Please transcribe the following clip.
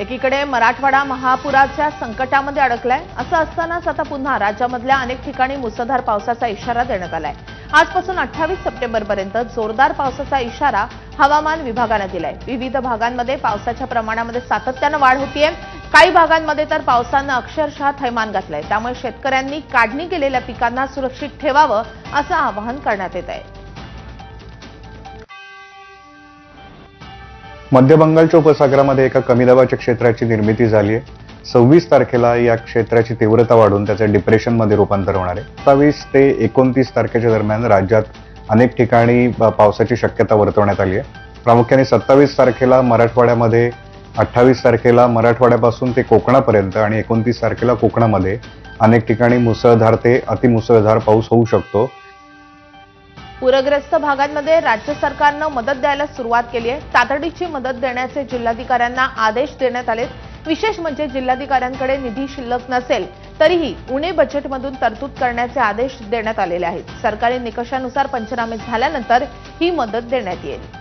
एकीकडे मराठवाडा महापुराच्या संकटामध्ये अडकलाय असं असतानाच आता पुन्हा राज्यामधल्या अनेक ठिकाणी मुसळधार पावसाचा इशारा देण्यात आलाय. आजपासून अठ्ठावीस सप्टेंबरपर्यंत जोरदार पावसाचा इशारा हवामान विभागानं दिलाय. विविध भागांमध्ये पावसाच्या प्रमाणामध्ये सातत्यानं वाढ होतीये. काही भागांमध्ये तर पावसानं अक्षरशः थैमान घातलंय. त्यामुळे शेतकऱ्यांनी काढणी केलेल्या पिकांना सुरक्षित ठेवावं असं आवाहन करण्यात येत आहे. मध्य बंगालच्या उपसागरामध्ये एका कमी दाबाच्या क्षेत्राची निर्मिती झाली आहे. सव्वीस तारखेला या क्षेत्राची तीव्रता वाढून त्याचं डिप्रेशनमध्ये रूपांतर होणार आहे. सत्तावीस ते एकोणतीस तारखेच्या दरम्यान राज्यात अनेक ठिकाणी पावसाची शक्यता वर्तवण्यात आली आहे. प्रामुख्याने सत्तावीस तारखेला मराठवाड्यामध्ये अठ्ठावीस तारखेला मराठवाड्यापासून ते कोकणापर्यंत आणि एकोणतीस तारखेला कोकणामध्ये अनेक ठिकाणी मुसळधार ते अतिमुसळधार पाऊस होऊ शकतो. पूरग्रस्त भागांमध्ये राज्य सरकारनं मदत द्यायला सुरुवात केली आहे. तातडीची मदत देण्याचे जिल्हाधिकाऱ्यांना आदेश देण्यात आले विशेष म्हणजे जिल्हाधिकाऱ्यांकडे निधी शिल्लक नसेल तरीही उणे बजेटमधून तरतूद करण्याचे आदेश देण्यात आलेले आहेत. सरकारी निकषानुसार पंचनामे झाल्यानंतर ही मदत देण्यात येईल.